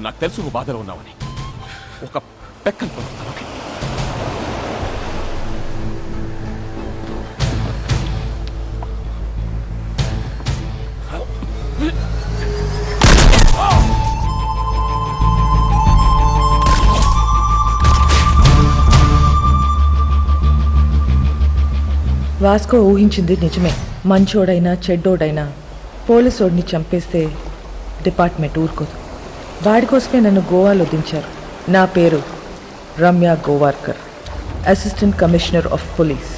నాకు తెలుసు నువ్వు బాధలో ఉన్నావని. ఒక పెక్కను పొందుతాను ఓకే? వాస్కో ఊహించింది నిజమే. మంచోడైనా చెడ్డోడైనా పోలీసోడిని చంపేస్తే డిపార్ట్మెంట్ ఊరుకోదు. వాడి కోసమే నన్ను గోవాలో దించారు. నా పేరు Ramya Govarkar assistant commissioner of police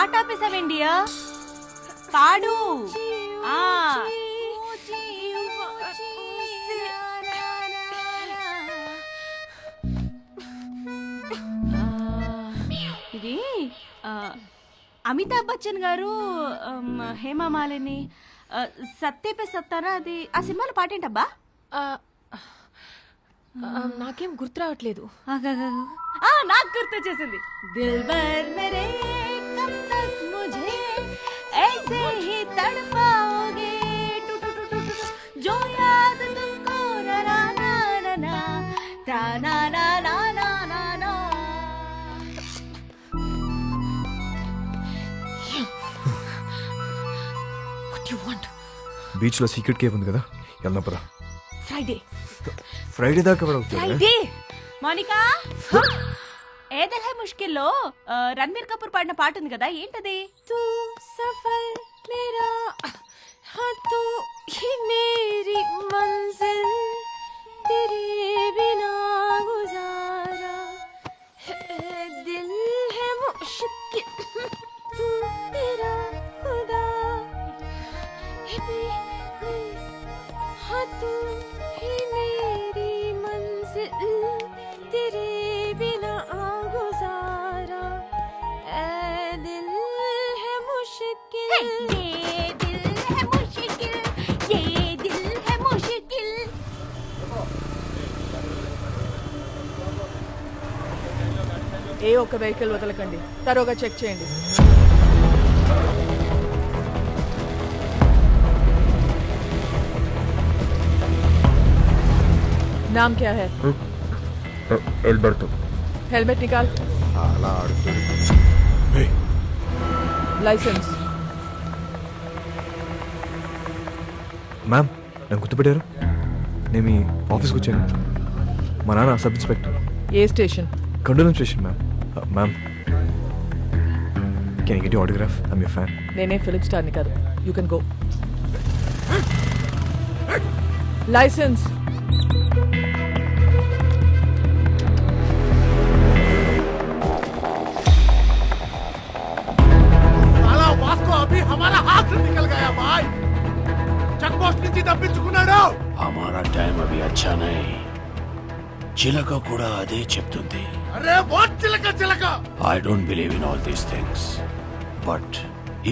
పాట ఆపేసావేండియా పాడు. ఆ. ఇది ఆ, అమితాబ్ బచ్చన్ గారు ఆమ్, హేమా మాలిని ఆ, సత్తే పే సత్తారా అది ఆ సినిమాలో పాటేంటబ్బా నాకేం గుర్తు రావట్లేదు. ఆగాగాగు. ఆ, నాకు గుర్తొచ్చేసింది. దిల్ బర్ మేరే బీచ్లో సీక్రెట్ కేవ్ ఉంది కదా వెళ్దాం ఫ్రైడే. ఫ్రైడే దాకా కూడా ఫ్రైడే. మోనికా? ఏదల్ హై ముష్కిల్లో రణ్బీర్ కపూర్ పాడిన పాట ఉంది కదా ఏంటది? తూ సఫల్ మేరా హతు హి మేరీ మంజిల్. मुश्किल ये दिल है मुश्किल ये दिल है मुश्किल ఏ ఒక్క వెహికల్ వదలకండి తరోగా చెక్ చేయండి नाम क्या है ఎల్బర్తో हेलमेट निकाल అలా ఆడుతుంది लाइसेंस మ్యామ్ నన్ను గుర్తుపెట్టారు. నేను మీ ఆఫీస్కి వచ్చాను. మా నాన్న sub inspector. A station? Candolim station ma'am ma'am can get autograph I'm you fan నేనే ఫిలిప్ స్టార్ని కాదు. యూ కెన్ గో లైసెన్స్ చిలక కూడా అదే చెప్తుంది. అరే వాట్ చిలక చిలక? I don't believe in all these things but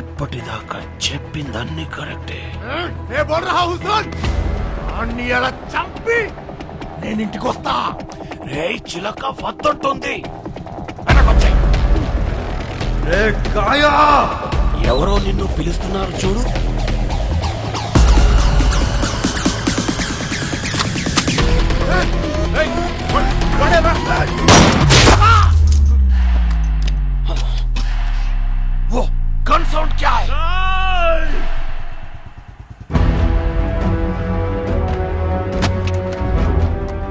ఇప్పటిదాకా చెప్పిందన్నీ కరెక్టే. చంపి నేను ఇంటికి వస్తా. రే చిలక వద్దంటుంది. ఎవరో నిన్ను పిలుస్తున్నారు చూడు.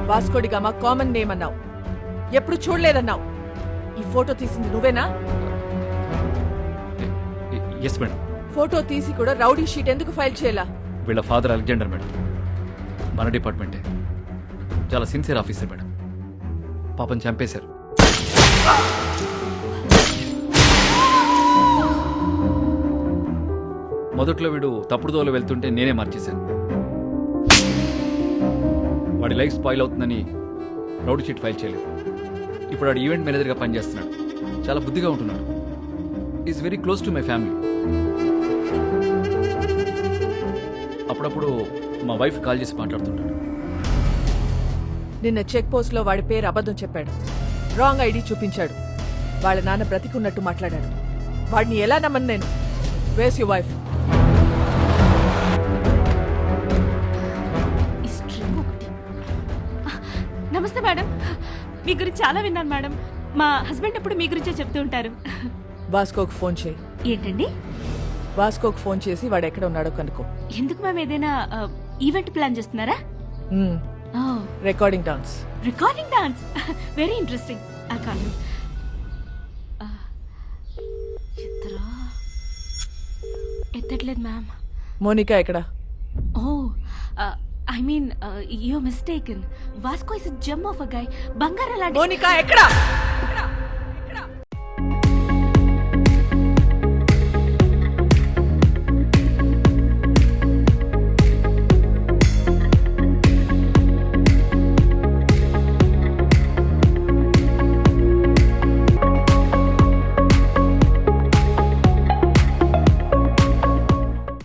వాస్కోడి గామా కామన్ నేమ్ అన్నావు. ఎప్పుడు చూడలేదన్నావు. ఈ ఫోటో తీసింది నువ్వేనా? ఎస్ మేడం ఫోటో తీసి కూడా రౌడీ షీట్ ఎందుకు ఫైల్ చేయాలా? వీళ్ళ ఫాదర్ అలెగ్జాండర్ మేడం మన డిపార్ట్మెంటే. చాలా సిన్సియర్ ఆఫీసర్ మేడం పాపం చంపేశారు. మొదట్లో వీడు తప్పుడు దోవలో వెళ్తుంటే నేనే మార్చేశాను. వాడి లైఫ్ స్పాయిల్ అవుతుందని రౌడ్ షీట్ ఫైల్ చేయలేదు. ఇప్పుడు వాడు ఈవెంట్ మేనేజర్గా పనిచేస్తున్నాడు. చాలా బుద్ధిగా ఉంటున్నాడు. Is very close to my family అప్పుడప్పుడు మా వైఫ్ కాల్ చేసి మాట్లాడుతుంటాడు. నిన్న చెక్ పోస్ట్లో వాడి పేరు అబద్ధం చెప్పాడు. రాంగ్ ఐడి చూపించాడు. వాళ్ళ నాన్న బ్రతికున్నట్టు మాట్లాడాడు. వాడిని ఎలా నమ్మను నేను? వేస్ యు వైఫ్ నమస్తే మేడం. మీ గురించి చాలా విన్నాను మేడం. మా హస్బెండ్ ఎప్పుడు మీ గురించే చెప్తూ ఉంటారు. వాస్కోకు ఫోన్ చేయి. ఏంటండి? వాస్కోకు ఫోన్ చేసి వాడు ఎక్కడ ఉన్నాడో కనుక్కో. ఎందుకు మేము ఏదైనా ఆ, ఈవెంట్ ప్లాన్ చేస్తున్నారా? Recording dance recording dance very interesting I call ఎత్తట్లేదు ma'am. Monica ఎక్కడ? I mean you mistaken Vasco is gem of a guy బంగారం లాంటి మోనికా ఎక్కడ?